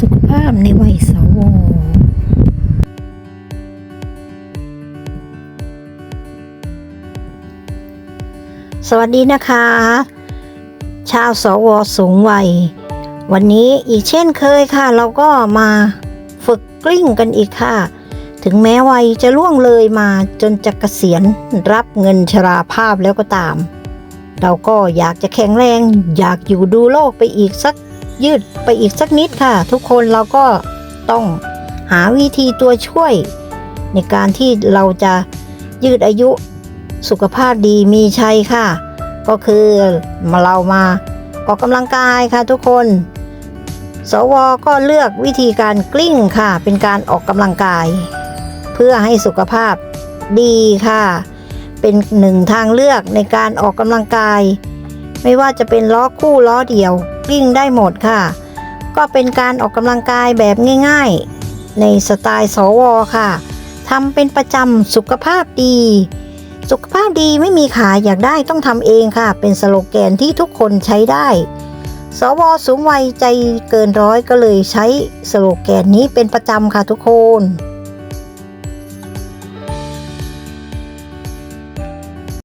สุขภาพในวัยสวสวัสดีนะคะ ชาวสวสูงวัย วันนี้อีกเช่นเคยค่ะ เราก็มาฝึกกลิ้งกันอีกค่ะ ถึงแม้วัยจะล่วงเลยมาจนจะเกษียณรับเงินชราภาพแล้วก็ตาม เราก็อยากจะแข็งแรง อยากอยู่ดูโลกไปอีกสัก ยืดไปอีกสักนิดค่ะ ทุกคนเราก็ต้องหาวิธีตัวช่วย ในการที่เราจะยืดอายุสุขภาพดีมีชัยค่ะ ก็คือมาเรามาออกกำลังกายค่ะทุกคน สวก็เลือกวิธีการกลิ้งค่ะ เป็นการออกกำลังกาย เพื่อให้สุขภาพดีค่ะ เป็นหนึ่งทางเลือกในการออกกำลังกาย ไม่ว่าจะเป็นล้อคู่ล้อเดียว กิ้งได้หมดค่ะ ก็เป็นการออกกำลังกายแบบง่ายๆ ในสไตล์สวค่ะทำเป็นประจำสุขภาพดี สุขภาพดีไม่มีขายอยากได้ต้องทำเองค่ะ เป็นสโลแกนที่ทุกคนใช้ได้ สวสูงวัยใจเกินร้อยก็เลยใช้สโลแกนนี้เป็นประจำค่ะทุกคน